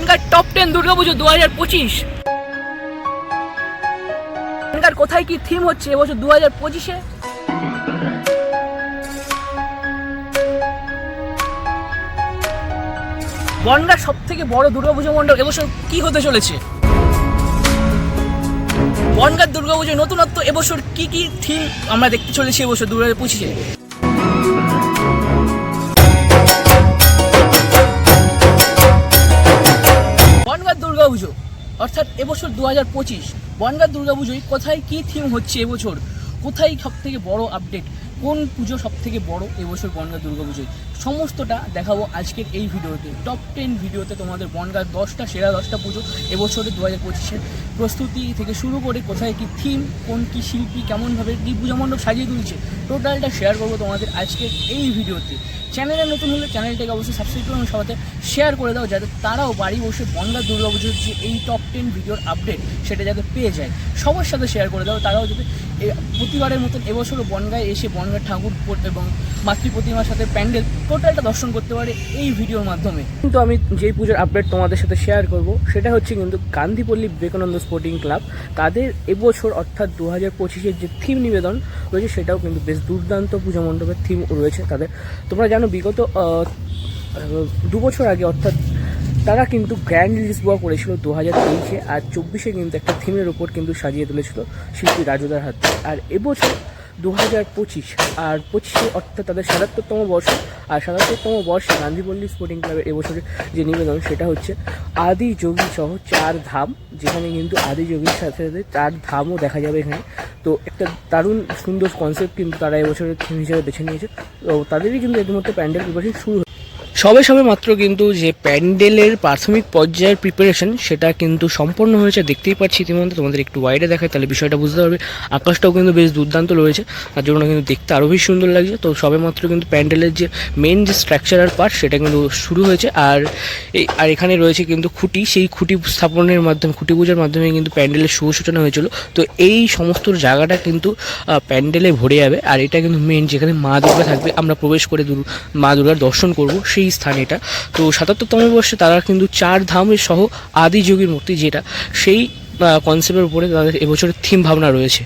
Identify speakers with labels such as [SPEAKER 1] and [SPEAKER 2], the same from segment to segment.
[SPEAKER 1] বনগার top ten Durga Puja দু হাজার পঁচিশ। বনগার কোথায় কি থিম হচ্ছে এবছর দু হাজার পঁচিশে? বনগার সব থেকে বড় দুর্গাপুজো মণ্ডপ এবছর কি হতে চলেছে? বনগার দুর্গাপুজোর নতুনত্ব এবছর কি কি থিম আমরা দেখতে চলেছি এবছর দু হাজার পঁচিশে? দুর্গাপুজো। অর্থাৎ এবছর দু হাজার পঁচিশ। বনগাঁ দুর্গাপুজোয় কোথায় কী থিম হচ্ছে এবছর? কোথায় সব থেকে বড় আপডেট কোন পুজো সব থেকে বড় এবছর বনগাঁ দুর্গাপুজোয়? সমস্তটা দেখাবো আজকের এই ভিডিওতে। টপ টেন ভিডিওতে তোমাদের বনগাঁ দশটা, সেরা দশটা পুজো এবছরে দু হাজার পঁচিশের প্রস্তুতি থেকে শুরু করে কোথায় কি থিম কোন কি শিল্পী, কেমনভাবে কী পুজো মণ্ডপ সাজিয়ে তুলছে টোটালটা শেয়ার করব তোমাদের আজকের এই ভিডিওতে। চ্যানেলে নতুন হলে চ্যানেলটাকে অবশ্যই সাবস্ক্রাইব করে সাথে শেয়ার করে দাও, যাতে তারাও বাড়ি বসে বনগা দুর্গাপুজোর যে এই টপ টেন ভিডিওর আপডেট সেটা যাতে পেয়ে যায়। সবার সাথে শেয়ার করে দাও, তারাও যাতে প্রতিবারের মতন এবছরও বনগায় এসে বনগাঁ ঠাকুর এবং মাতৃ প্রতিমার সাথে প্যান্ডেল টোটালটা দর্শন করতে পারে এই ভিডিওর মাধ্যমে। কিন্তু আমি যেই পুজোর আপডেট তোমাদের সাথে শেয়ার করব, সেটা হচ্ছে কিন্তু গান্ধীপল্লী বিবেকানন্দ স্পোর্টিং ক্লাব তাদের এবছর অর্থাৎ দু হাজার পঁচিশের যে থিম নিবেদন রয়েছে, সেটাও কিন্তু বেশ দুর্দান্ত পুজো মণ্ডপের থিম রয়েছে তাদের। তোমরা জানো, বিগত দু বছর আগে অর্থাৎ তারা কিন্তু গ্র্যান্ড লিসবোয়া করেছিল দু হাজার তেইশে, আর চব্বিশে কিন্তু একটা থিমের ওপর কিন্তু সাজিয়ে তুলেছিল শিল্পী রাজুদার হাতে। আর এবছর দু হাজার পঁচিশ আর পঁচিশে অর্থাৎ তাদের সাতাত্তরতম বর্ষ, আর সাতাত্তরতম বর্ষে গান্ধীপল্লী স্পোর্টিং ক্লাবের এবছরের যে নিবেদন, সেটা হচ্ছে আদি যোগী সহ চার ধাম, যেখানে কিন্তু আদি যোগীর সাথে সাথে চার ধামও দেখা যাবে এখানে তো একটা দারুণ সুন্দর কনসেপ্ট কিন্তু তারা এবছরের থিম হিসেবে বেছে নিয়েছে তো তাদেরই কিন্তু এর মধ্যে প্যান্ডেল প্রিপারেশন শুরু। সবে সবে মাত্র কিন্তু যে প্যান্ডেলের প্রাথমিক পর্যায়ের প্রিপারেশন সেটা কিন্তু সম্পন্ন হয়েছে। দেখতেই পাচ্ছি ইতিমধ্যে, তোমাদের একটু ওয়াইডে দেখায়, তাহলে বিষয়টা বুঝতে পারবে। আকাশটাও কিন্তু বেশ দুর্দান্ত রয়েছে, তার জন্য কিন্তু দেখতে আরও বেশ সুন্দর লাগছে। তো সবে মাত্র কিন্তু প্যান্ডেলের যে মেন যে স্ট্রাকচারাল পার্ট সেটা কিন্তু শুরু হয়েছে। আর এই, আর এখানে রয়েছে কিন্তু খুঁটি, সেই খুঁটি স্থাপনের মাধ্যমে, খুঁটি পূজার মাধ্যমে কিন্তু প্যান্ডেলের শুভ সূচনা হয়েছিল। তো এই সমস্ত জায়গাটা কিন্তু প্যান্ডেলে ভরে যাবে। আর এটা কিন্তু মেন যেখানে মা দুর্গা থাকবে, আমরা প্রবেশ করে মা দুর্গার দর্শন করব। সেই স্থান এটা। তো সাতাত্তরতম বর্ষে তারা কিন্তু চার ধামের সহ আদি যুগের মূর্তি যেটা সেই কনসেপ্টের উপরে তাদের এবছরের থিম ভাবনা রয়েছে।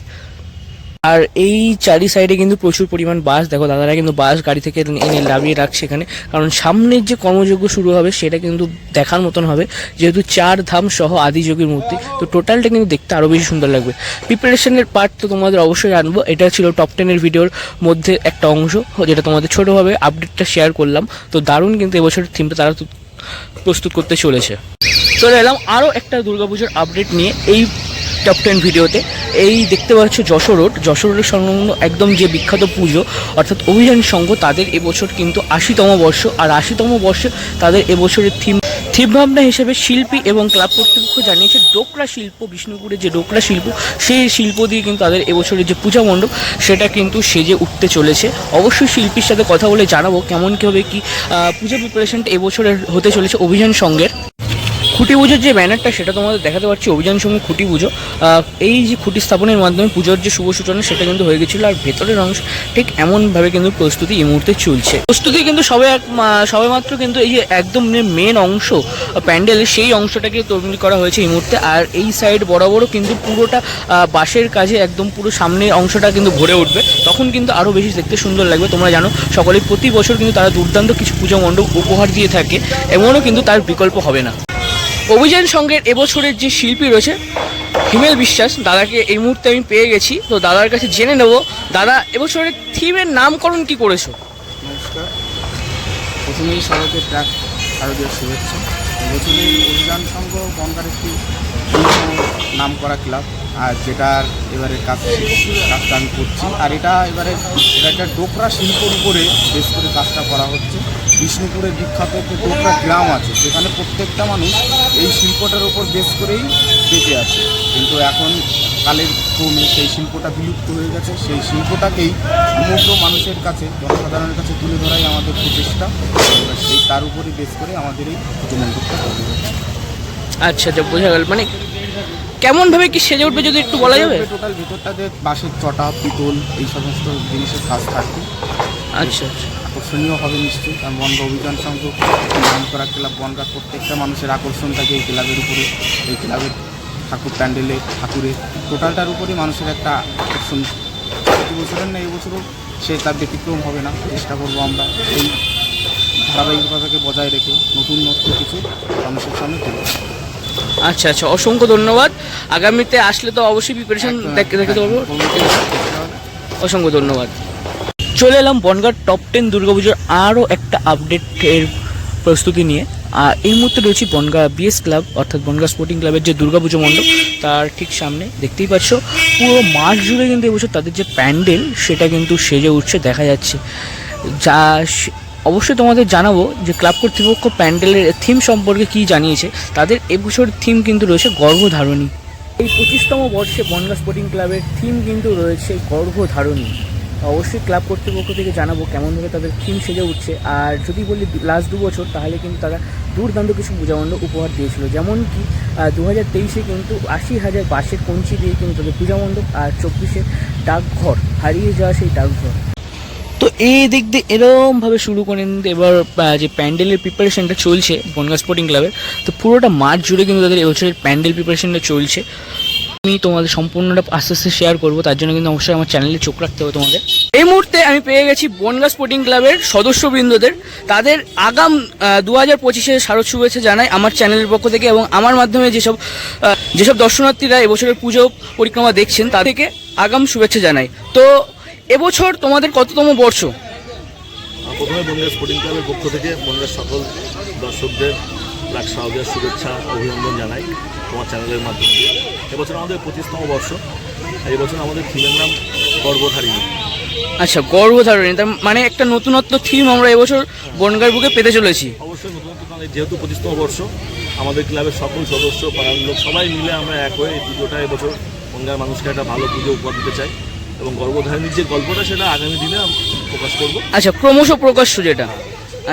[SPEAKER 1] আর এই চারি সাইডে কিন্তু প্রচুর পরিমাণ বাস। দেখো, দাদারা কিন্তু বাস, গাড়ি থেকে এনে লাভিয়ে রাখছে এখানে। কারণ সামনের যে কর্মযজ্ঞ শুরু হবে, সেটা কিন্তু দেখার মতন হবে। যেহেতু চার ধাম সহ আদিযোগীর মূর্তি, তো টোটালটা কিন্তু দেখতে আরও বেশি সুন্দর লাগবে। প্রিপারেশনের পার্ট তো তোমাদের অবশ্যই জানব এটা ছিল টপ টেনের ভিডিওর মধ্যে একটা অংশ, যেটা তোমাদের ছোটোভাবে আপডেটটা শেয়ার করলাম। তো দারুণ কিন্তু এবছরের থিমটা তারা প্রস্তুত করতে চলেছে। চলে এলাম আরও একটা দুর্গাপুজোর আপডেট নিয়ে। এই টপ টেন ভিডিওতে এই দেখতে পাচ্ছ যশোর রোড। যশোর রোডের সংলগ্ন একদম যে বিখ্যাত পুজো, অর্থাৎ অভিযান সংঘ, তাদের এবছর কিন্তু আশিতম বর্ষ। আর আশিতম বর্ষে তাদের এবছরের থিম থিম ভাবনা হিসেবে শিল্পী এবং ক্লাব কর্তৃপক্ষ জানিয়েছে, ডোকরা শিল্প বিষ্ণুপুরের যে ডোকরা শিল্প, সেই শিল্প দিয়ে কিন্তু তাদের এবছরের যে পূজা মণ্ডপ, সেটা কিন্তু সেজে উঠতে চলেছে। অবশ্যই শিল্পীর সাথে কথা বলে জানাব কেমন কী হবে, কি পূজা প্রিপারেশনটা এবছরের হতে চলেছে অভিযান সঙ্গের খুঁটি পুজোর যে ব্যানারটা, সেটা তোমাদের দেখাতে পারছি। অভিযান সঙ্গে খুঁটি পুজো এই যে খুঁটি স্থাপনের মাধ্যমে পুজোর যে শুভ সূচনা, সেটা কিন্তু হয়ে গেছিল। আর ভেতরের অংশ ঠিক এমনভাবে কিন্তু প্রস্তুতি এই মুহূর্তে চলছে। প্রস্তুতি কিন্তু সবে এক, মা- সবে মাত্র কিন্তু এই যে একদম মেন অংশ প্যান্ডেলের সেই অংশটাকে তৈরি করা হয়েছে এই মুহূর্তে। আর এই সাইড বরাবরও কিন্তু পুরোটা বাঁশের কাজে একদম পুরো সামনের অংশটা কিন্তু ভরে উঠবে। তখন কিন্তু আরও বেশি দেখতে সুন্দর লাগবে। তোমরা জানো, সকলে প্রতি বছর কিন্তু তারা দুর্দান্ত কিছু পুজো মণ্ডপ উপহার দিয়ে থাকে। এমনও কিন্তু তার বিকল্প হবে না। অভিযান সঙ্গের এবছরের যে শিল্পী রয়েছে, হিমেল বিশ্বাস, দাদাকে এই মুহূর্তে আমি পেয়ে গেছি। তো দাদার কাছে জেনে নেব, দাদা এবছরের থিমের নামকরণ কি করেছ?
[SPEAKER 2] নমস্কার। প্রথমেই সবাইকে ট্র্যাক শারদীয় শুভেচ্ছা। এবছরের অভিযান সংঘ বনগার একটি নাম করা ক্লাব, আর যেটার এবারে কাজ কাজটা আমি করছি। আর এটা এবারে, এটা একটা ডোকরা শিল্পর উপরে বেশ করে কাজটা করা হচ্ছে। বিষ্ণুপুরের বিখ্যাত যে ডোকরা গ্রাম আছে সেখানে প্রত্যেকটা মানুষ এই শিল্পটার উপর বেশ করেই বেঁচে আছে। কিন্তু এখন কালের ক্রমে সেই শিল্পটা বিলুপ্ত হয়ে গেছে। সেই শিল্পটাকেই সমগ্র মানুষের কাছে, জনসাধারণের কাছে তুলে ধরাই আমাদের প্রচেষ্টা। এবার সেই, তার উপরই বেশ করে আমাদের এই মণ্ডপটা তৈরি হচ্ছে।
[SPEAKER 1] আচ্ছা আচ্ছা বোঝা গেল। মানে কেমনভাবে কি সেজে উঠবে যদি একটু বলা যাবে?
[SPEAKER 2] টোটাল ভিতরটাতে বাঁশের চটা পিতল এই সমস্ত জিনিসের কাজ থাকবে।
[SPEAKER 1] আচ্ছা আচ্ছা।
[SPEAKER 2] আকর্ষণীয় হবে নিশ্চয়ই কারণ বনগা অভিযান সংঘ নাম করা ক্লাব বনগার প্রত্যেকটা মানুষের আকর্ষণ থাকে এই ক্লাবের উপরে। এই ক্লাবের ঠাকুর প্যান্ডেলে ঠাকুরে টোটালটার উপরেই মানুষের একটা আকর্ষণ। প্রতি বছরের না এই বছরও সে তার ব্যতিক্রম হবে না চেষ্টা করব আমরা এই ধারাবাহিকতাকে বজায় রেখে নতুন নতুন কিছু মানুষের সামনে তুলে।
[SPEAKER 1] আচ্ছা আচ্ছা অসংখ্য ধন্যবাদ। আগামীতে আসলে তো অবশ্যই প্রিপারেশন দেখতে দেখতে পারব। অসংখ্য ধন্যবাদ। চলে এলাম বনগাঁর টপ টেন দুর্গাপুজোর আরও একটা আপডেটের প্রস্তুতি নিয়ে। আর এই মুহূর্তে রয়েছি বনগা বিএস ক্লাব অর্থাৎ বনগা স্পোর্টিং ক্লাবের যে দুর্গাপুজো মণ্ডপ তার ঠিক সামনে। দেখতেই পাচ্ছ পুরো মাস জুড়ে কিন্তু এবছর তাদের যে প্যান্ডেল সেটা কিন্তু সেজে উঠছে দেখা যাচ্ছে। যা অবশ্যই তোমাদের জানাব যে ক্লাব কর্তৃপক্ষ প্যান্ডেলের থিম সম্পর্কে কি জানিয়েছে। তাদের এবছর থিম কিন্তু রয়েছে গর্ভধারণী। এই পঁচিশতম বর্ষে বনগা স্পোর্টিং ক্লাবের থিম কিন্তু রয়েছে গর্ভধারণী। অবশ্যই ক্লাব কর্তৃপক্ষ থেকে জানাব কেমনভাবে তাদের থিম সেজে উঠছে। আর যদি বলি লাস্ট দু বছর, তাহলে কিন্তু তারা দুর্দান্ত কিছু পূজামণ্ড উপহার দিয়েছিল। যেমন কি দু হাজার তেইশে কিন্তু আশি হাজার বাঁশের কঞ্চি দিয়ে কিন্তু তাদের পূজামণ্ডপ আর চব্বিশে ডাকঘর, হারিয়ে যাওয়া সেই ডাকঘর। তো এই দিক দিয়ে এরমভাবে শুরু করে কিন্তু এবার যে প্যান্ডেলের প্রিপারেশনটা চলছে বনগা স্পোর্টিং ক্লাবের তো পুরোটা মাঠ জুড়ে কিন্তু তাদের এবছরের প্যান্ডেল প্রিপারেশনটা চলছে। আমি তোমাদের সম্পূর্ণটা আস্তে আস্তে শেয়ার করব, তার জন্য কিন্তু অবশ্যই আমার চ্যানেলে চোখ রাখতে হবে তোমাদের। এই মুহূর্তে আমি পেয়ে গেছি বনগা স্পোর্টিং ক্লাবের সদস্যবৃন্দদের। তাদের আগাম দু হাজার পঁচিশে শারদ শুভেচ্ছা জানাই আমার চ্যানেলের পক্ষ থেকে এবং আমার মাধ্যমে যেসব যেসব দর্শনার্থীরা এবছরের পুজো পরিক্রমা দেখছেন, তাদেরকে আগাম শুভেচ্ছা জানাই। তো এবছর তোমাদের কততম বর্ষ?
[SPEAKER 3] প্রথমে বনগাঁ স্পোর্টিং ক্লাবের পক্ষ থেকে বনগাঁর সকল দর্শকদের লাখ সাহদের শুভেচ্ছা অভিনন্দন জানাই তোমার চ্যানেলের মাধ্যমে এবছর আমাদের পঁচিশতম বর্ষ এবছর আমাদের থিমের নাম গর্বধারিণী
[SPEAKER 1] আচ্ছা গর্ভধারণী তার মানে একটা নতুনত্ব থিম আমরা এবছর বনগার বুকে পেতে চলেছি।
[SPEAKER 3] অবশ্যই নতুন নতুন কারণে যেহেতু পঁচিশতম বর্ষ আমাদের ক্লাবের সকল সদস্য পাড়ার লোক সবাই মিলে আমরা এক হয়ে এই পুজোটা এবছর বনগাঁর মানুষকে একটা ভালো পুজো উপহার দিতে চাই। এবং গর্বধারিণীর যে গল্পটা সেটা আগামী দিনে আমি প্রকাশ করব।
[SPEAKER 1] আচ্ছা ক্রমশ প্রকাশ্য যেটা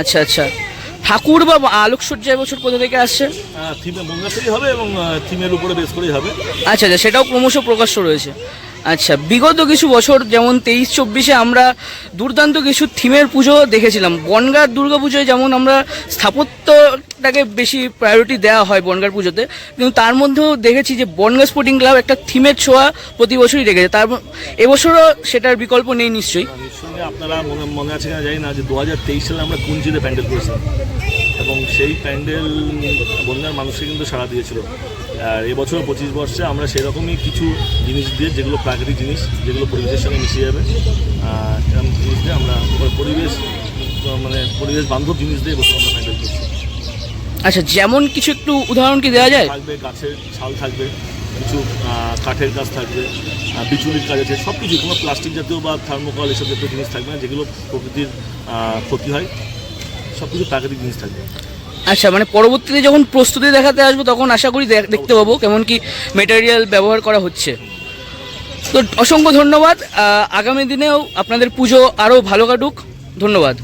[SPEAKER 1] আচ্ছা আচ্ছা। ঠাকুর বা আলোকসজ্জা এবছর কোথা থেকে আসছে?
[SPEAKER 3] থিমে থেকেই হবে এবং থিমের উপরে বেশ করেই হবে।
[SPEAKER 1] আচ্ছা আচ্ছা সেটাও ক্রমশ প্রকাশ্য রয়েছে। আচ্ছা বিগত কিছু বছর, যেমন তেইশ চব্বিশে আমরা দুর্দান্ত কিছু থিমের পুজো দেখেছিলাম। বনগার দুর্গা পুজোয় যেমন আমরা স্থাপত্যটাকে বেশি প্রায়োরিটি দেওয়া হয় বনগার পুজোতে, কিন্তু তার মধ্যেও দেখেছি যে বনগা স্পোর্টিং ক্লাব একটা থিমের ছোঁয়া প্রতি বছরই রেখেছে তার এবছরও সেটার বিকল্প নেই নিশ্চয়ই।
[SPEAKER 3] আপনারা মনে আছে কিনা জানি না যে দু হাজার তেইশ সালে আমরা কুঞ্জিতে প্যান্ডেল করেছিলাম। এবং সেই প্যান্ডেল বন্যার মানুষকে কিন্তু সাড়া দিয়েছিল। আর এবছর পঁচিশ বর্ষে আমরা সেরকমই কিছু জিনিস দিয়ে যেগুলো প্রাকৃতিক জিনিস যেগুলো পরিবেশের সঙ্গে মিশে যাবে এরকম জিনিস দিয়ে আমরা পরিবেশ মানে পরিবেশ বান্ধব জিনিস দিয়ে এবছর আমরা প্যান্ডেল করছি।
[SPEAKER 1] আচ্ছা যেমন কিছু একটু উদাহরণ কি দেওয়া যায়?
[SPEAKER 3] থাকবে গাছের ছাল থাকবে কিছু কাঠের গাছ থাকবে বিচুলির কাজ আছে সব কিছু কোনো প্লাস্টিক জাতীয় বা থার্মোকল এসব জাতীয় জিনিস থাকবে না যেগুলো প্রকৃতির ক্ষতি হয়। সব কিছু প্রাকৃতিক জিনিস থাকবে।
[SPEAKER 1] আচ্ছা মানে পরবর্তীতে যখন প্রস্তুতি দেখাতে আসব তখন আশা করি দেখ- দেখতে পাবো কেমন কি মেটেরিয়াল ব্যবহার করা হচ্ছে। তো অসংখ্য ধন্যবাদ। আগামী দিনেও আপনাদের পুজো আরও ভালো কাটুক। ধন্যবাদ।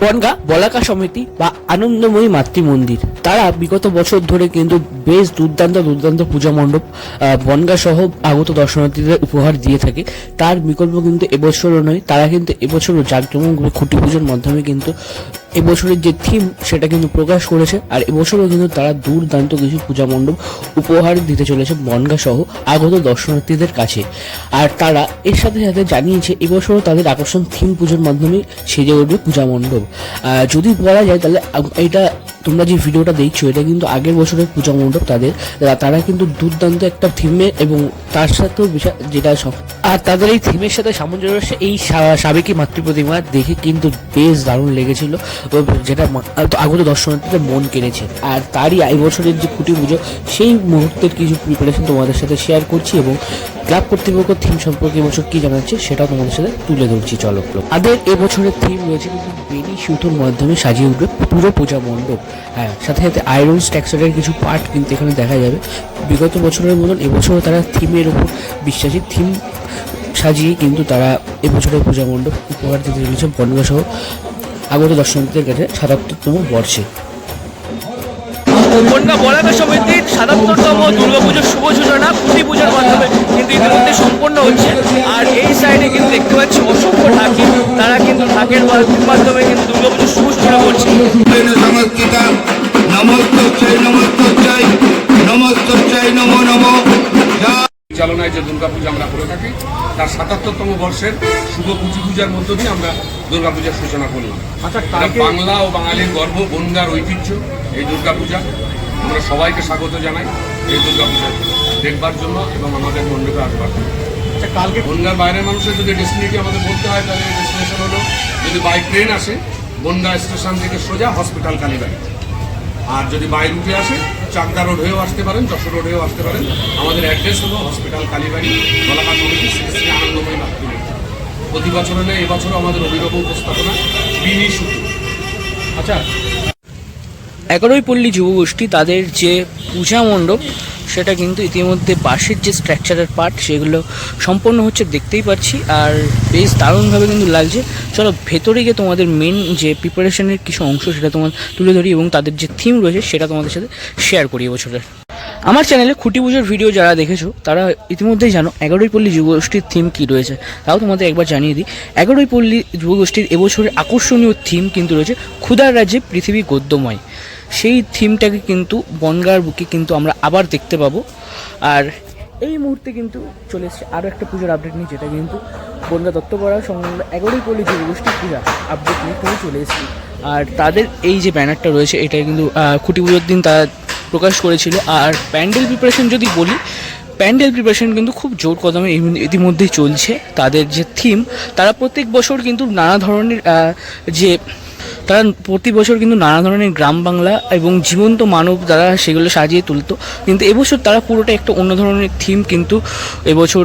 [SPEAKER 1] বনগা বলাকা সমিতি বা আনন্দময়ী মাতৃ মন্দির তারা বিগত বছর ধরে কিন্তু বেশ দুর্দান্ত দুর্দান্ত পূজা মণ্ডপ বনগা সহ আগত দর্শনার্থীদের উপহার দিয়ে থাকে। তার বিকল্প কিন্তু এবছরও নয় তারা কিন্তু এবছরও জাঁকজমকভাবে খুঁটি পুজোর মাধ্যমে কিন্তু এবছরের যে থিম সেটা কিন্তু প্রকাশ করেছে, আর এবছরও কিন্তু তারা দুর্দান্ত কিছু পূজা মণ্ডপ উপহার দিতে চলেছে বনগা সহ আগত দর্শনার্থীদের কাছে। আর তারা এর সাথে সাথে জানিয়েছে, এবছরও তাদের আকর্ষণ থিম পুজোর মাধ্যমে সেজে উঠবে পূজা মণ্ডপ। যদি বলা যায় তাহলে এটা তোমরা যে ভিডিওটা দেখছ, এটা কিন্তু আগের বছরের পূজা মণ্ডপ তাদের। তারা কিন্তু দুর্দান্ত একটা থিমে এবং তার সাথেও বিশা- যেটা আর তাদের এই থিমের সাথে সামঞ্জস্য এই সাবেকি মাতৃ প্রতিমা দেখে কিন্তু বেশ দারুণ লেগেছিল। যেটা আগত দর্শনার্থীদের মন কেড়েছে। আর তারই এই বছরের যে কুটি পুজো, সেই মুহূর্তের কিছু প্রিপারেশন তোমাদের সাথে শেয়ার করছি এবং ক্লাব কর্তৃপক্ষ থিম সম্পর্কে এবছর কী জানাচ্ছে সেটাও তোমাদের সাথে তুলে ধরছি, চলো। তাদের এবছরের থিম রয়েছে কিন্তু বেনি সুতোর মাধ্যমে সাজিয়ে উঠবে পুরো পূজা মণ্ডপ। হ্যাঁ সাথে সাথে আয়রন স্ট্যাক্সারের কিছু পার্ট কিন্তু এখানে দেখা যাবে। বিগত বছরের মতন এবছরও তারা থিমের উপর বিশ্বাসী। থিম সাজিয়ে কিন্তু তারা এবছরের পূজা মণ্ডপ উপহার দিতে চলেছে বনগা আগত দর্শকদের কাছে সাতাত্তরতম বর্ষে। কন্যা বরাকা সমিতির সাতাত্তরতম দুর্গাপুজোর শুভ সূচনা কুটি পুজোর মাধ্যমে কিন্তু ইতিমধ্যে সম্পন্ন হচ্ছে। আর এই সাইডে কিন্তু দেখতে পাচ্ছি অসংখ্য ঢাকি। তারা কিন্তু ঢাকের মাধ্যমে কিন্তু দুর্গাপুজোর শুভ সূচনা করছে।
[SPEAKER 4] চালনায় যে দুর্গাপূজা সাতাত্তরতম বর্ষের শুভ পুঁজি পূজার মধ্য দিয়ে আমরা দুর্গাপূজার সূচনা করলাম।
[SPEAKER 1] আচ্ছা
[SPEAKER 4] বাংলা ও বাঙালির গর্ব বনগার ঐতিহ্য এই দুর্গাপূজা। আমরা সবাইকে স্বাগত জানাই এই দুর্গাপূজা দেখবার জন্য এবং আমাদের মন্দিরে আসবার জন্য। কালকে বনগার বাইরের মানুষের যদি ডেস্টিনেটি আমাদের বলতে হয় তাহলে ডেস্টিনেশন হলো যদি বাই ট্রেন আসে বনগা স্টেশন থেকে সোজা হসপিটাল কালীবাড়ি। আর যদি বাই রুটে আসে চাকদা রোড হয়েও আসতে পারেন, যশোর রোড হয়েও আসতে পারেন। আমাদের অ্যাড্রেস হলো হসপিটাল, কালীবাড়ি, গলাঘাট সমিতি শ্রী আনন্দময়ী মাতৃ প্রতি বছরে নেই এবছরও আমাদের অভিনব উপস্থাপনা, বিনি শুধু আচ্ছা।
[SPEAKER 1] এগারোই পল্লী যুবগোষ্ঠী তাদের যে পূজা মণ্ডপ সেটা কিন্তু ইতিমধ্যে বাঁশের যে স্ট্রাকচারের পার্ট সেগুলো সম্পন্ন হচ্ছে, দেখতেই পাচ্ছি। আর বেশ দারুণভাবে কিন্তু লাগছে। চলো, ভেতরে গিয়ে তোমাদের মেন যে প্রিপারেশনের কিছু অংশ, সেটা তোমার তুলে ধরি এবং তাদের যে থিম রয়েছে, সেটা তোমাদের সাথে শেয়ার করি এবছরের আমার চ্যানেলে খুঁটি পুজোর ভিডিও যারা দেখেছ, তারা ইতিমধ্যেই জানো এগারোই পল্লী যুবগোষ্ঠীর থিম কী রয়েছে। তাও তোমাদের একবার জানিয়ে দিই এগারোই পল্লী যুবগোষ্ঠীর এবছরের আকর্ষণীয় থিম কিন্তু রয়েছে, ক্ষুধার রাজ্যে পৃথিবী গদ্যময়। সেই থিমটাকে কিন্তু বনগার বুকে কিন্তু আমরা আবার দেখতে পাবো। আর এই মুহূর্তে কিন্তু চলে এসেছে আরও একটা পুজোর আপডেট নিয়ে, যেটা কিন্তু বনগা দত্তপাড়া সংলগ্ন এগারোই পল্লী যুবগোষ্ঠী পূজা আপডেট নিয়ে কিন্তু চলে এসেছি। আর তাদের এই যে ব্যানারটা রয়েছে, এটা কিন্তু খুঁটি পুজোর দিন তারা প্রকাশ করেছিল। আর প্যান্ডেল প্রিপারেশন যদি বলি, প্যান্ডেল প্রিপারেশন কিন্তু খুব জোর কদমে ইতিমধ্যেই চলছে। তাদের যে থিম তারা প্রত্যেক বছর কিন্তু নানা ধরনের যে তারা প্রতি বছর কিন্তু নানা ধরনের গ্রাম বাংলা এবং জীবন্ত মানব দ্বারা সেগুলো সাজিয়ে তুলতো। কিন্তু এবছর তারা পুরোটা একটা অন্য ধরনের থিম কিন্তু এবছর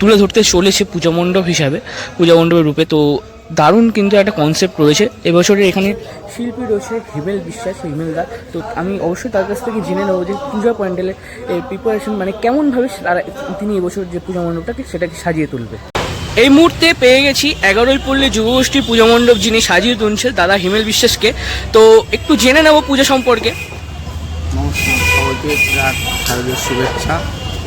[SPEAKER 1] তুলে ধরতে চলেছে পূজা মণ্ডপ হিসাবে, পূজা মণ্ডপের রূপে। তো দারুণ কিন্তু একটা কনসেপ্ট রয়েছে। এবছরের এখানে শিল্পী রয়েছে হিমেল বিশ্বাস হিমেলদা তো আমি অবশ্যই তার কাছ থেকে জেনে নেব যে পূজা প্যান্ডেলের প্রিপারেশন মানে কেমনভাবে তারা তিনি এবছর যে পূজা মণ্ডপটাকে সেটাকে সাজিয়ে তুলবে। এই মুহূর্তে পেয়ে গেছি এগারোই পল্লী যুবগোষ্ঠী পূজা মণ্ডপ যিনি সাজিয়ে তুলছে দাদা হিমেল বিশ্বাসকে। তো একটু জেনে নেব পূজা সম্পর্কে।
[SPEAKER 5] শুভেচ্ছা।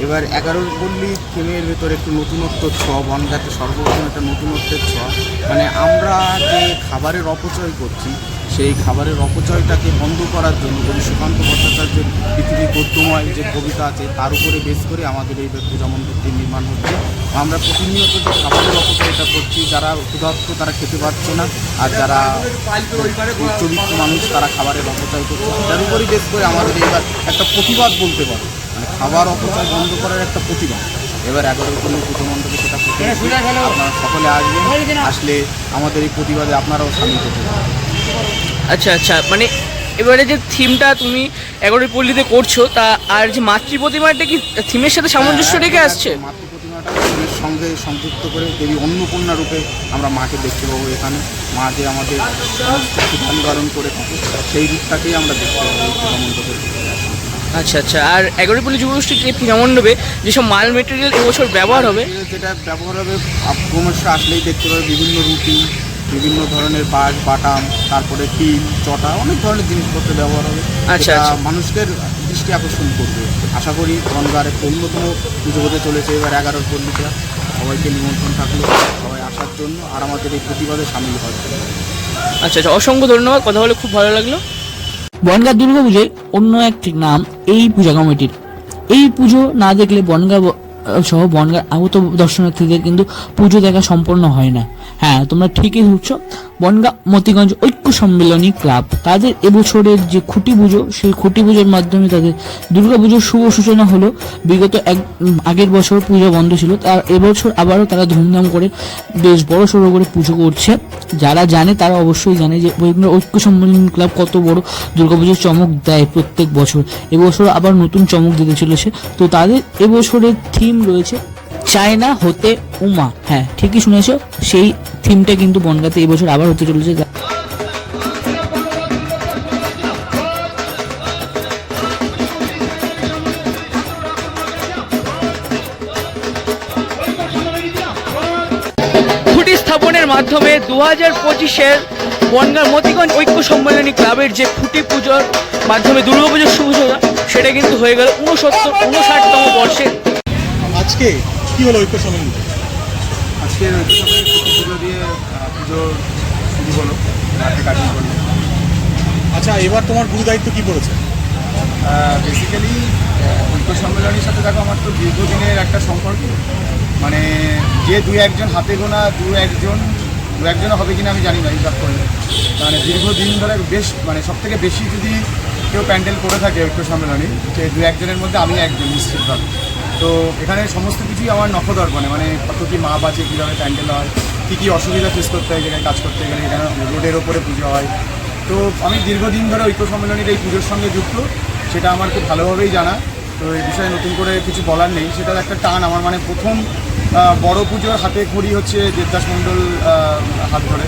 [SPEAKER 5] এবার এগারো পল্লী থিমের ভেতরে একটু নতুনত্ব ছ বনগাতে সর্বপ্রথম একটা নতুনত্বের ছ মানে আমরা যে খাবারের অপচয় করছি সেই খাবারের অপচয়টাকে বন্ধ করার জন্য কবি সুকান্ত ভট্টাচার্যের পৃথিবী গদ্যময় যে কবিতা আছে, তার উপরে বেশ করে আমাদের এই পূজা মণ্ডপটি নির্মাণ হচ্ছে। আমরা প্রতিনিয়ত যে খাবারের অপচয়টা করছি, যারা ক্ষুধার্ত তারা খেতে পারছে না, আর যারা উচ্চবিত্ত মানুষ তারা খাবারের অপচয় করছে তার উপরই বেশ করে আমাদের এবার একটা প্রতিবাদ বলতে পারে। মানে খাবার অপচয় বন্ধ করার একটা প্রতিবাদ। এবার এগারো কোনো পুজো মণ্ডপে সেটা। আপনারা সকলে আসবেন, আসলে আমাদের এই প্রতিবাদে আপনারাও সামিল হতে পারেন
[SPEAKER 1] আচ্ছা আচ্ছা মানে এবারে যে থিমটা তুমি এগারোই পল্লীতে করছ তা আর যে মাতৃ প্রতিমাটা কি থিমের সাথে সামঞ্জস্য রেখে আসছে?
[SPEAKER 5] মাতৃ প্রতিমাটা সঙ্গে সংযুক্ত করে দেবী অন্নপূর্ণা রূপে আমরা মাকে দেখতে পাবো এখানে। মা যে আমাদের ক্ষুধা নিবারণ করে থাকে সেই রূপটাকেই আমরা দেখতে পাবো
[SPEAKER 1] আচ্ছা আচ্ছা আর এগারোই পল্লী যুবগোষ্ঠীর যে পূজা মণ্ডপে যেসব মাল মেটেরিয়াল এবছর ব্যবহার হবে?
[SPEAKER 5] যেটা ব্যবহার হবে ক্রমশ আসলেই দেখতে পাবে বিভিন্ন রুটি বিভিন্ন ধরনের বাঁশ বাটাম তারপরে টিন চটা অনেক ধরনের জিনিসপত্র ব্যবহার হবে।
[SPEAKER 1] আচ্ছা, আচ্ছা।
[SPEAKER 5] মানুষকে দৃষ্টি আকর্ষণ করবে। আশা করি গঙ্গার একটা অন্যতম পুজো হতে চলেছে এবার এগারোর পল্লীটা। সবাইকে নিমন্ত্রণ থাকল সবাই আসার জন্য আর আমাদের এই প্রতিবাদে সামিল হওয়ার জন্য।
[SPEAKER 1] আচ্ছা আচ্ছা অসংখ্য ধন্যবাদ কথা বলে খুব ভালো লাগল। বনগা দুর্গা পুজোয় অন্য একটি নাম এই পূজা কমিটির। এই পুজো না দেখলে বনগা সহ বনগার আগত দর্শনার্থীদের কিন্তু পুজো দেখা সম্পন্ন হয় না। হ্যাঁ তোমরা ঠিকই ধরছো বনগা মতিগঞ্জ ঐক্য সম্মেলনী ক্লাব। তাদের এবছরের যে খুঁটি পুজো, সেই খুঁটি পুজোর মাধ্যমে তাদের পুজোর শুভ সূচনা হলো। বিগত এক, আগের বছর পুজো বন্ধ ছিল, তার এবছর আবারও তারা ধুমধাম করে বেশ বড় সড়ো করে পুজো করছে। যারা জানে তারা অবশ্যই জানে যে ঐক্য সম্মেলনী ক্লাব কত বড় দুর্গাপুজোর চমক দেয় প্রত্যেক বছর। এবছর আবার নতুন চমক দিতে চলেছে। তো তাদের এবছরের থিম রয়েছে চায়না হতে উমা হ্যাঁ ঠিকই শুনেছ সেই থিমটা কিন্তু বনগাতে এবছর আবার হতে চলেছে। খুঁটি স্থাপনের মাধ্যমে দু হাজার পঁচিশের বনগাঁ মতিগঞ্জ ঐক্য সম্মেলনী ক্লাবের যে খুঁটি পুজোর মাধ্যমে দুর্গাপুজোর শুভ সেটা কিন্তু হয়ে গেল উনসত্তর উনষাটতম বর্ষে।
[SPEAKER 6] আজকে কি হলো ঐক্য সম্মেলন
[SPEAKER 2] আজকের ঐক্যসভায় পুজো দিয়ে শুরু হলো রাতে কাটিং করল।
[SPEAKER 6] আচ্ছা এবার তোমার গুরু দায়িত্ব কি পড়েছে?
[SPEAKER 2] বেসিক্যালি ঐক্য সম্মেলনের সাথে দেখো আমার তো দীর্ঘদিনের একটা সম্পর্ক। মানে যে দু একজন হাতে গোনা দু একজন দু একজনও হবে কিনা আমি জানি না হিসাব করলে। মানে দীর্ঘদিন ধরে বেশ মানে সব থেকে বেশি যদি কেউ প্যান্ডেল করে থাকে ঐক্য সম্মেলনে সে দু একজনের মধ্যে আমি একজন নিশ্চিতভাবে। তো এখানে সমস্ত কিছুই আমার নখদর্পণে মানে কত কী মা বাঁচে কীভাবে প্যান্ডেল হয়, কী কী অসুবিধা ফেস করতে হয় যেখানে কাজ করতে গেলে, এখানে রোডের ওপরে পুজো হয়। তো আমি দীর্ঘদিন ধরে ঐক্য সম্মেলনের এই পুজোর সঙ্গে যুক্ত, সেটা আমার খুব ভালোভাবেই জানা। তো এই বিষয়ে নতুন করে কিছু বলার নেই। সেটার একটা টান আমার মানে প্রথম বড় পুজোর হাতে খড়ি হচ্ছে দেবদাস মণ্ডল হাত ধরে।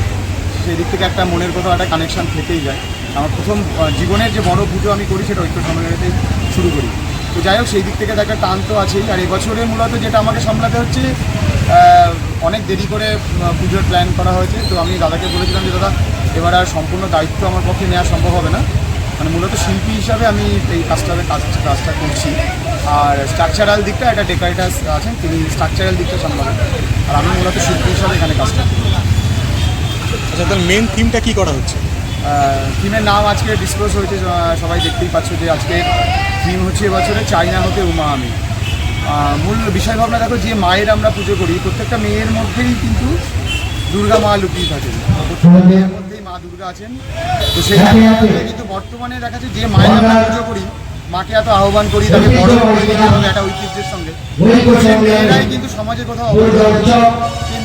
[SPEAKER 2] সেই দিক থেকে একটা মনের কোথাও একটা কানেকশান থেকেই যায়। আমার প্রথম জীবনের যে বড় পুজো আমি করি, সেটা ঐক্য সম্মেলনেতেই শুরু করি। তো যাই হোক, সেই দিক থেকে তো একটা টান তো আছেই। আর এবছরে মূলত যেটা আমাকে সামলাতে হচ্ছে অনেক দেরি করে পুজোর প্ল্যান করা হয়েছে। তো আমি দাদাকে বলেছিলাম যে, দাদা, এবার আর সম্পূর্ণ দায়িত্ব আমার পক্ষে নেওয়া সম্ভব হবে না। মানে মূলত শিল্পী হিসাবে আমি এই কাজটাতে কাজ, কাজটা করছি। আর স্ট্রাকচারাল দিকটা, একটা ডেকারেটাস আছেন, তিনি স্ট্রাকচারাল দিকটা সামলাবেন। আর আমি মূলত শিল্পী হিসাবে এখানে কাজটা করি।
[SPEAKER 6] আচ্ছা তাহলে মেন থিমটা কী করা হচ্ছে?
[SPEAKER 2] থিমের নাম আজকে ডিসক্লোজ হয়েছে সবাই দেখতেই পাচ্ছ যে আজকে থিম হচ্ছে এবছরে চাইনা হতে উমা আমি। মূল বিষয় ভাবনা দেখো যে মায়ের আমরা পুজো করি প্রত্যেকটা মেয়ের মধ্যেই কিন্তু দুর্গা মা লুকিয়ে থাকেন। প্রত্যেকটা মেয়ের মধ্যেই মা দুর্গা আছেন। তো সেই কিন্তু বর্তমানে দেখা যাচ্ছে যে মায়ের আমরা পুজো করি মাকে এত আহ্বান করি তাকে বড় করে হবে একটা ঐতিহ্যের সঙ্গে। মেয়েরাই কিন্তু সমাজে কোথাও অবহেলিত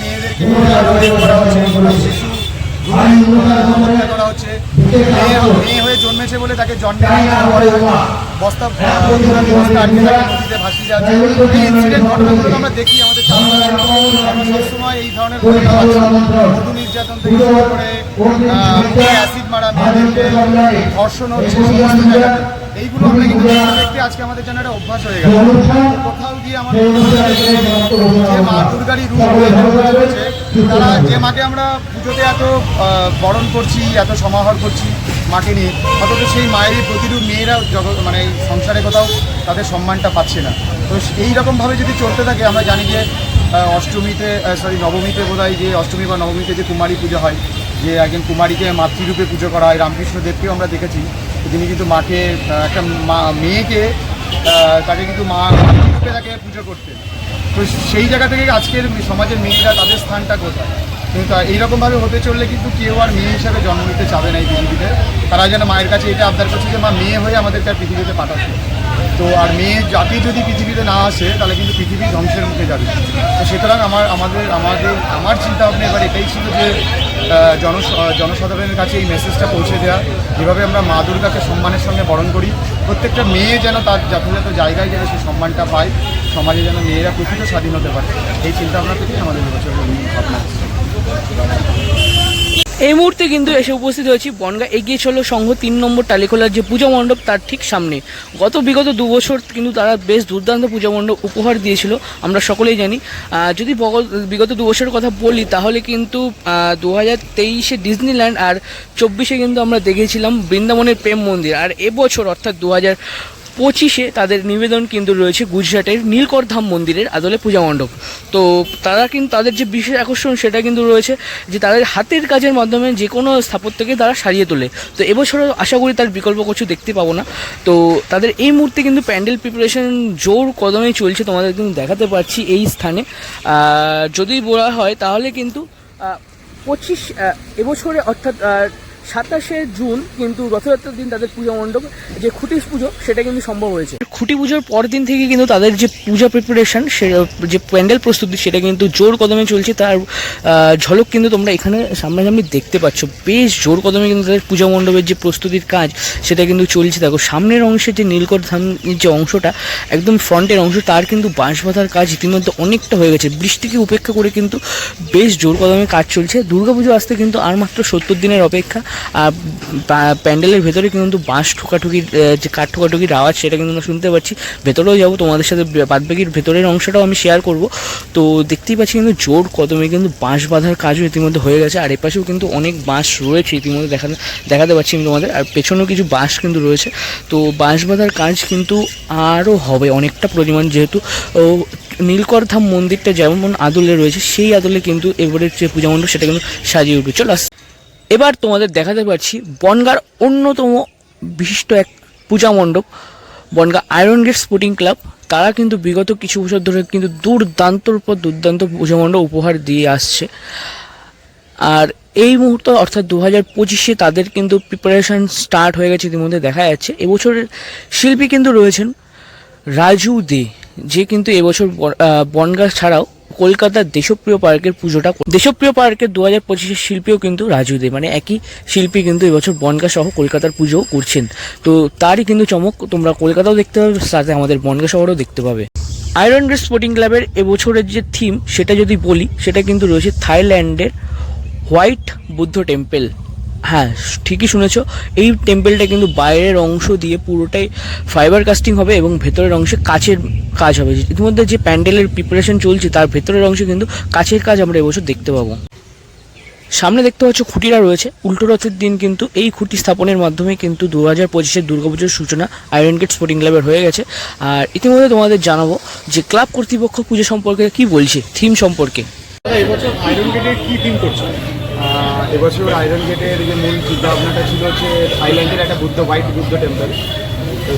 [SPEAKER 2] মেয়েদেরকে শিশু করা হচ্ছে মেয়ে হয়ে জন্মেছে বলে তাকে জন্মে বস্তা নদীতে ভাসিয়ে যাচ্ছে এই ইনসিডেন্ট ঘটনাগুলো আমরা দেখি আমাদের সবসময় এই ধরনের ঘটনা আছে বধূ নির্যাতন থেকে শুরু করে অ্যাসিড মারা মেয়েদেরকে ধর্ষণ হচ্ছে। সমস্ত জায়গাতে এইগুলো আমরা কিন্তু দেখতে আজকে আমাদের জন্য একটা অভ্যাস হয়ে গেছে কোথাও গিয়ে আমাদের যে মা দুর্গারই রূপ চলেছে তারা যে মাকে আমরা পুজোতে এত বরণ করছি এত সমাহার করছি মাকে নিয়ে অথচ সেই মায়েরই প্রতিরূপ মেয়েরা জগৎ মানে সংসারে কোথাও তাদের সম্মানটা পাচ্ছে না। তো এই রকমভাবে যদি চলতে থাকে আমরা জানি যে অষ্টমীতে সরি নবমীতে বোধ যে অষ্টমী বা নবমীতে যে কুমারী পুজো হয় যে একজন কুমারীকে মাতৃরূপে পুজো করা হয় রামকৃষ্ণ দেবকেও আমরা দেখেছি। তিনি কিন্তু মাকে একটা মা, মেয়েকে তাকে কিন্তু মা মাতৃরূপে তাকে পুজো করতেন। তো সেই জায়গা থেকে আজকের সমাজের মেয়েরা তাদের স্থানটা কোথায়? কিন্তু এইরকমভাবে হতে চললে কিন্তু কেউ আর মেয়ে হিসাবে জন্ম নিতে চাবে না এই পৃথিবীতে। তারা যেন মায়ের কাছে এটা আবদার করছে যে, মা, মেয়ে হয়ে আমাদেরকে আর পৃথিবীতে পাঠাচ্ছে তো আর মেয়ে জাতি যদি পৃথিবীতে না আসে তাহলে কিন্তু পৃথিবী ধ্বংসের মুখে যাবে। তো সুতরাং আমার আমাদের আমাদের আমার চিন্তা ভাবনা এবার এটাই ছিল যে আহ, জনসাধারণের কাছে এই মেসেজটা পৌঁছে দেওয়া যেভাবে আমরা মা দুর্গাকে সম্মানের সঙ্গে বরণ করি প্রত্যেকটা মেয়ে যেন তার যথাযথ জায়গায় যেন সেই সম্মানটা পায় সমাজে যেন মেয়েরা প্রকৃত স্বাধীন হতে পারে। এই চিন্তা ভাবনা থেকেই আমাদের এবছর ভাবনা
[SPEAKER 1] এই মুহূর্তে কিন্তু এসে উপস্থিত হয়েছি। বনগা এগিয়ে চলো সংঘ তিন নম্বর টালিখোলার যে পূজা মণ্ডপ তার ঠিক সামনে। গত বিগত দু বছর কিন্তু তারা বেশ দুর্দান্ত পূজা মণ্ডপ উপহার দিয়েছিল, আমরা সকলেই জানি। যদি বিগত দু বছরের কথা বলি, তাহলে কিন্তু দু হাজার তেইশে ডিজনিল্যান্ড আর চব্বিশে কিন্তু আমরা দেখেছিলাম বৃন্দাবনের প্রেম মন্দির। আর এবছর অর্থাৎ দু হাজার পঁচিশে তাদের নিবেদন কিন্তু রয়েছে গুজরাটের নীলকরধাম মন্দিরের আদলে পূজা মণ্ডপ। তো তারা কিন্তু, তাদের যে বিশেষ আকর্ষণ সেটা কিন্তু রয়েছে যে তাদের হাতের কাজের মাধ্যমে যে কোনো স্থাপত্যকে তারা সারিয়ে তোলে। তো এবছরও আশা করি তার বিকল্প কিছু দেখতে পাবো না। তো তাদের এই মুহূর্তে কিন্তু প্যান্ডেল প্রিপারেশন জোর কদমে চলছে তোমাদের কিন্তু দেখাতে পারছি এই স্থানে। যদি বলা হয় তাহলে কিন্তু পঁচিশ এবছরে অর্থাৎ সাতাশে জুন কিন্তু রথযাত্রার দিন তাদের পূজা মণ্ডপ, যে খুঁটি পুজো, সেটা কিন্তু সম্ভব হয়েছে। খুঁটি পুজোর পর দিন থেকে কিন্তু তাদের যে পূজা প্রিপারেশন সে, যে প্যান্ডেল প্রস্তুতি, সেটা কিন্তু জোর কদমে চলছে। তার ঝলক কিন্তু তোমরা এখানে সামনাসামনি দেখতে পাচ্ছ। বেশ জোর কদমে কিন্তু তাদের পূজা মণ্ডপের যে প্রস্তুতির কাজ, সেটা কিন্তু চলছে। দেখো, সামনের অংশে যে নীলকর ধাম যে অংশটা, একদম ফ্রন্টের অংশ, তার কিন্তু বাঁশ বাঁধার কাজ ইতিমধ্যে অনেকটা হয়ে গেছে। বৃষ্টিকে উপেক্ষা করে কিন্তু বেশ জোর কদমে কাজ চলছে। দুর্গাপুজো আসতে কিন্তু আর মাত্র সত্তর দিনের অপেক্ষা। প্যান্ডেলের ভেতরে কিন্তু বাঁশ ঠোকাঠুকির আহ, যে কাঠ ঠোকাঠুকির আওয়াজ সেটা কিন্তু আমরা শুনতে পাচ্ছি। ভেতরেও যাব তোমাদের সাথে বাদবাকির ভেতরের অংশটাও আমি শেয়ার করব। তো দেখতেই পাচ্ছি কিন্তু জোর কদমে কিন্তু বাঁশ বাঁধার কাজও ইতিমধ্যে হয়ে গেছে আর এপাশেও কিন্তু অনেক বাঁশ রয়েছে ইতিমধ্যে দেখাতে দেখাতে পাচ্ছি আমি তোমাদের। আর পেছনেও কিছু বাঁশ কিন্তু রয়েছে। তো বাঁশ বাঁধার কাজ কিন্তু আরও হবে অনেকটা পরিমাণ যেহেতু। ও নীলকর ধাম মন্দিরটা যেমন আদলে রয়েছে সেই আদলে কিন্তু এবারের যে পূজা মণ্ডপ সেটা কিন্তু সাজিয়ে উঠবে। চলো এবার তোমাদের দেখাতে পারছি বনগার অন্যতম বিশিষ্ট এক পূজা মণ্ডপ, Bangaon iron gate sporting club তারা কিন্তু বিগত কিছু বছর ধরে কিন্তু দুর্দান্তর পর দুর্দান্ত পূজা মণ্ডপ উপহার দিয়ে আসছে। আর এই মুহূর্তে অর্থাৎ দু হাজার পঁচিশে তাদের কিন্তু প্রিপারেশন স্টার্ট হয়ে গেছে ইতিমধ্যে দেখা যাচ্ছে। এবছরের শিল্পী কিন্তু রয়েছেন রাজু দে, যে কিন্তু এবছর বনগাঁ ছাড়াও কলকাতার দেশপ্রিয় পার্কের পুজোটা দেশপ্রিয় পার্কের দু হাজার পঁচিশের শিল্পীও কিন্তু রাজু দে মানে একই শিল্পী কিন্তু এবছর বনগা সহ কলকাতার পুজো করছেন। তো তারই কিন্তু চমক তোমরা কলকাতাও দেখতে পাবে, সাথে আমাদের বনগা শহরও দেখতে পাবে। আয়রন রেস স্পোর্টিং ক্লাবের এবছরের যে থিম সেটা যদি বলি, সেটা কিন্তু রয়েছে থাইল্যান্ডের হোয়াইট বুদ্ধ টেম্পল। হ্যাঁ ঠিকই শুনেছ। এই টেম্পেলটা কিন্তু বাইরের অংশ দিয়ে পুরোটাই ফাইবার কাস্টিং হবে এবং ভেতরের অংশে কাচের কাজ হবে। ইতিমধ্যে যে প্যান্ডেলের প্রিপারেশন চলছে, তার ভেতরের অংশে কিন্তু কাচের কাজ আমরা এবছর দেখতে পাবো। সামনে দেখতে পাচ্ছ খুঁটিরা রয়েছে। উল্টো রথের দিন কিন্তু এই খুঁটি স্থাপনের মাধ্যমে কিন্তু দু হাজার পঁচিশের দুর্গাপুজোর সূচনা আয়রন গেট স্পোর্টিং ক্লাবের হয়ে গেছে। আর ইতিমধ্যে তোমাদের জানাব যে ক্লাব কর্তৃপক্ষ পুজো সম্পর্কে কি বলছে থিম সম্পর্কে।
[SPEAKER 6] এবছর আয়রন কি থিম করছ?
[SPEAKER 2] এবছর আয়রন গেটের যে মূল চিন্তাভাবনাটা ছিল হচ্ছে থাইল্যান্ডের একটা বুদ্ধ হোয়াইট বুদ্ধ টেম্পল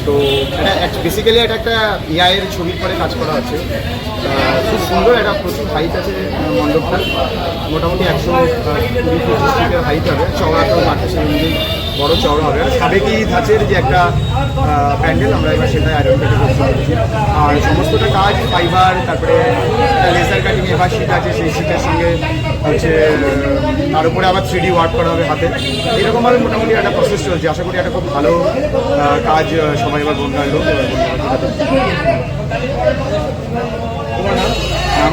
[SPEAKER 2] তো এটা বেসিক্যালি এটা একটা ইআইয়ের ছবির পরে কাজ করা আছে। খুব সুন্দর একটা প্রচুর হাইট আছে মণ্ডপটা। মোটামুটি একশো কুড়ি পঁচিশ ফিটের হাইট হবে। চওড়া তো মাঠে সেই অনুযায়ী বড় চওড়া হবে। আর সাবেকি ধাঁচের যে একটা প্যান্ডেল, আমরা এবার সেটা আয়রন গেটে করতে পেরেছি আর সমস্তটা কাজ ফাইবার তারপরে লেজার কাটিং এবার শিট আছে, সেই শিটের সঙ্গে হচ্ছে তার উপরে আবার থ্রি ডি ওয়ার্ক করা হবে হাতে। এরকম এরকমভাবে মোটামুটি একটা প্রসেস চলছে। আশা করি একটা খুব ভালো কাজ সবাই এবার বন্ধার লোক তোমার নাম? নাম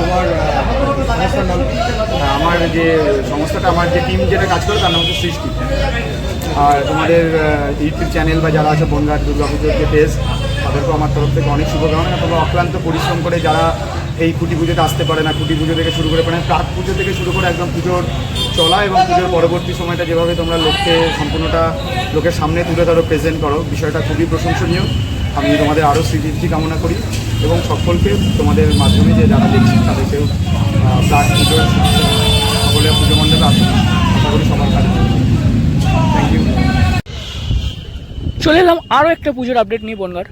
[SPEAKER 2] তোমার আমার যে সংস্থাটা, আমার যে টিম যেটা কাজ করে, তার নাম হচ্ছে সৃষ্টি। আর তোমাদের ইউটিউব চ্যানেল বা যারা আছে, বনগাঁ দুর্গা পুজোর যে পেজ তাদেরকেও আমার তরফ থেকে অনেক শুভকামনা। তোমরা অক্লান্ত পরিশ্রম করে যারা এই খুঁটি পুজোতে আসতে পারে না খুঁটি পুজো থেকে শুরু করে মানে প্রাক পুজো থেকে শুরু করে একদম পুজোর চলা এবং পুজোর পরবর্তী সময়টা যেভাবে তোমরা লোককে সম্পূর্ণটা লোকের সামনে তুলে ধরো প্রেজেন্ট করো, বিষয়টা খুবই প্রশংসনীয়। আমি তোমাদের আরও স্মৃতি কামনা করি এবং সকলকে তোমাদের মাধ্যমে যে যারা দেখছি তাদেরকেও প্রাক পুজোর সকলে পুজো মণ্ডপে আসুন। আশা করি সবার কাজে থ্যাংক ইউ
[SPEAKER 1] চলে এলাম আরও একটা পুজোর আপডেট নিয়ে বনগার।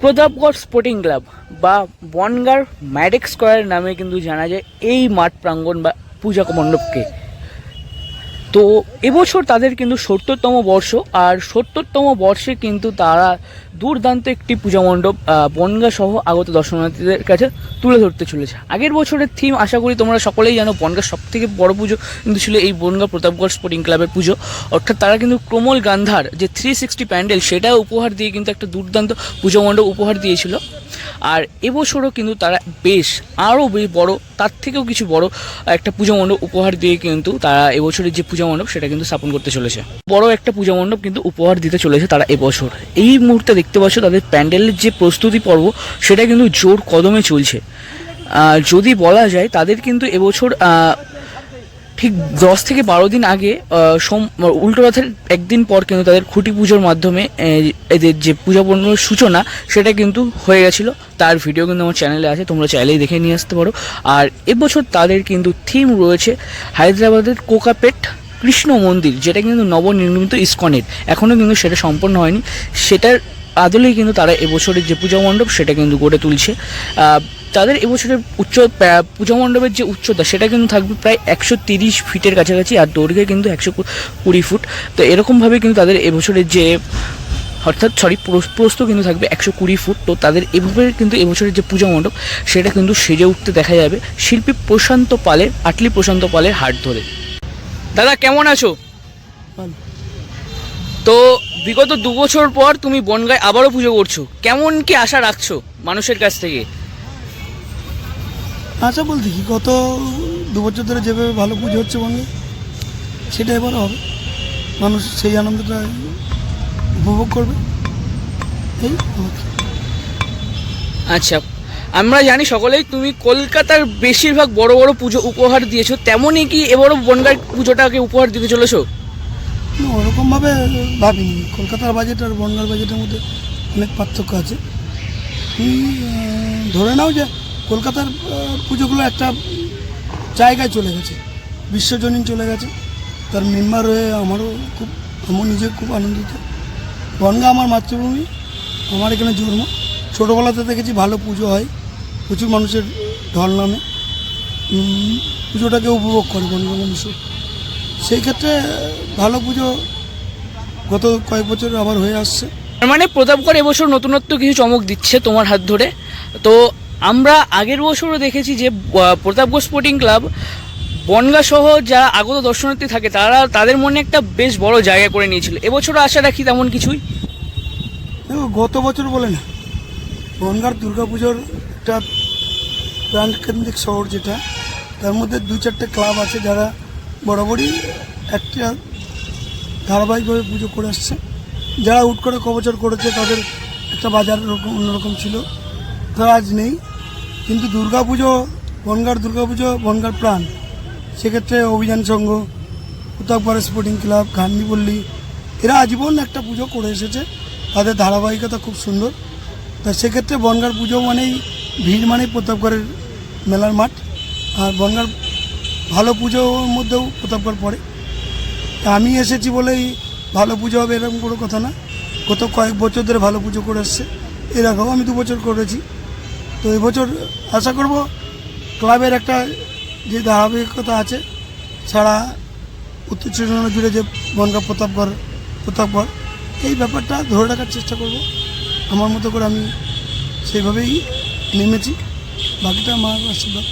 [SPEAKER 1] প্রতাপগড় স্পোর্টিং ক্লাব বা বনগার ম্যাডেক স্কোয়ার নামে কিন্তু জানা যায় এই মাঠ প্রাঙ্গণ বা পূজা মণ্ডপকে। তো এবছর তাদের কিন্তু সত্তরতম বর্ষ, আর সত্তরতম বর্ষে কিন্তু তারা দুর্দান্ত একটি পূজা মণ্ডপ বনগা সহ আগত দর্শনার্থীদের কাছে তুলে ধরতে চলেছে। আগের বছরের থিম আশা করি তোমরা সকলেই জানো, বনগার সব থেকে বড় পুজো কিন্তু ছিল এই বনগা প্রতাপগড় স্পোর্টিং ক্লাবের পুজো। অর্থাৎ তারা কিন্তু ক্রমল গান্ধার যে থ্রি সিক্সটি প্যান্ডেল, সেটা উপহার দিয়ে কিন্তু একটা দুর্দান্ত পুজো মণ্ডপ উপহার দিয়েছিল। আর এবছরও কিন্তু তারা বেশ, আরও বেশ বড়, তার থেকেও কিছু বড় একটা পূজা মণ্ডপ উপহার দিয়ে কিন্তু তারা এবছরের যে পূজা মণ্ডপ সেটা কিন্তু স্থাপন করতে চলেছে। বড় একটা পূজা মণ্ডপ কিন্তু উপহার দিতে চলেছে তারা এবছর। এই মুহূর্তে দেখতে পাচ্ছ তাদের প্যান্ডেলের যে প্রস্তুতি পর্ব, সেটা কিন্তু জোর কদমে চলছে। যদি বলা যায়, তাদের কিন্তু এবছর ঠিক দশ থেকে বারো দিন আগে সোম, উল্টো রথের একদিন পর কিন্তু তাদের খুঁটি পুজোর মাধ্যমে এদের যে পূজা পণ্যের সূচনা, সেটা কিন্তু হয়ে গেছিল। তার ভিডিও কিন্তু আমার চ্যানেলে আছে, তোমরা চাইলেই দেখে নিয়ে আসতে পারো। আর এবছর তাদের কিন্তু থিম রয়েছে হায়দ্রাবাদের কোকাপেট কৃষ্ণ মন্দির, যেটা কিন্তু নবনির্মিত ইস্কনের। এখনও কিন্তু সেটা সম্পন্ন হয়নি। সেটার আদলেই কিন্তু তারা এবছরের যে পূজা মণ্ডপ, সেটা কিন্তু গড়ে তুলছে। তাদের এবছরের উচ্চ পূজা মণ্ডপের যে উচ্চতা, সেটা কিন্তু থাকবে প্রায় একশো তিরিশ ফিটের কাছাকাছি, আর দৈর্ঘ্যে কিন্তু একশো কুড়ি ফুট। তো এরকমভাবে কিন্তু তাদের এবছরের যে, অর্থাৎ সরি প্রস্ত কিন্তু থাকবে একশো কুড়ি ফুট। তো তাদের এভাবে কিন্তু এবছরের যে পূজা মণ্ডপ, সেটা কিন্তু সেজে উঠতে দেখা যাবে শিল্পী প্রশান্ত পালের, আটলি প্রশান্ত পালের হাট ধরে। দাদা কেমন আছো? তো বিগত দু বছর পর তুমি বনগায় আবারও পুজো করছ। কেমন কি আশা রাখছো মানুষের কাছ থেকে?
[SPEAKER 7] আচ্ছা বলতে কি গত দু বছর ধরে যেভাবে ভালো পুজো হচ্ছে বন্ধু সেটা এবারও হবে। মানুষ সেই আনন্দটা উপভোগ করবে। এই
[SPEAKER 1] আচ্ছা আমরা জানি সকলেই তুমি কলকাতার বেশিরভাগ বড় বড় পুজো উপহার দিয়েছ, তেমনই কি এবারও বনগাঁর পুজোটাকে উপহার দিতে চলেছো?
[SPEAKER 7] ওরকমভাবে ভাবিনি। কলকাতার বাজেট আর বনগাঁর বাজেটের মধ্যে অনেক পার্থক্য আছে। ধরে নাও যে কলকাতার পুজোগুলো একটা জায়গায় চলে গেছে। বিশ্বজনীন চলে গেছে। তার মেম্বার হয়ে আমারও খুব আমার নিজে খুব আনন্দিত। বনগা আমার মাতৃভূমি, আমার এখানে জন্ম। ছোটোবেলাতে দেখেছি ভালো পুজো হয় প্রচুর মানুষের ঢল নামে। পুজোটাকে উপভোগ করে বনগা মানুষের সেই ক্ষেত্রে ভালো পুজো গত কয়েক বছর আবার হয়ে আসছে।
[SPEAKER 1] মানে প্রতাপগড় এবছর নতুনত্ব কিছু চমক দিচ্ছে তোমার হাত ধরে। তো আমরা আগের বছরও দেখেছি যে প্রতাপগড় স্পোর্টিং ক্লাব বনগা সহ যারা আগত দর্শনার্থী থাকে তারা তাদের মনে একটা বেশ বড় জায়গা করে নিয়েছিল। এবছরও আশা রাখি তেমন কিছুই?
[SPEAKER 7] গত বছর বলে না বনগার দুর্গাপুজোর একটা প্রাণকেন্দ্রিক শহর যেটা, তার মধ্যে দু চারটে ক্লাব আছে যারা বরাবরই একটা ধারাবাহিকভাবে পুজো করে আসছে। যারা উট করে কবচর করেছে, তাদের একটা বাজার রকম অন্যরকম ছিল। তারা আজ নেই। কিন্তু দুর্গাপুজো, বনগার দুর্গাপুজো, বনগার প্রাণ। সেক্ষেত্রে অভিযান সংঘ উত্তরপাড়া স্পোর্টিং ক্লাব গান্ধীপল্লী এরা আজীবন একটা পুজো করে এসেছে। তাদের ধারাবাহিকতা খুব সুন্দর। তা সেক্ষেত্রে বনগার পুজো মানেই ভিড় মানেই প্রতাপগড়ের মেলার মাঠ। আর বনগার ভালো পুজোর মধ্যেও প্রতাপগড় পড়ে। আমি এসেছি বলেই ভালো পুজো হবে এরকম কোনো কথা না। গত কয়েক বছর ধরে ভালো পুজো করে এসছে। এর আমি দু বছর করেছি। তো এবছর আশা করব ক্লাবের একটা যে ধারাবাহিকতা আছে ছাড়া উত্তর চব্বিশ জুড়ে যে বনগা প্রতাপগড় প্রতাপগড়, এই ব্যাপারটা ধরে রাখার চেষ্টা করব। আমার মতো করে আমি সেইভাবেই নেমেছি। বাকিটা আমার আশীর্বাদ।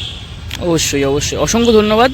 [SPEAKER 1] অবশ্যই অবশ্যই। অসংখ্য ধন্যবাদ।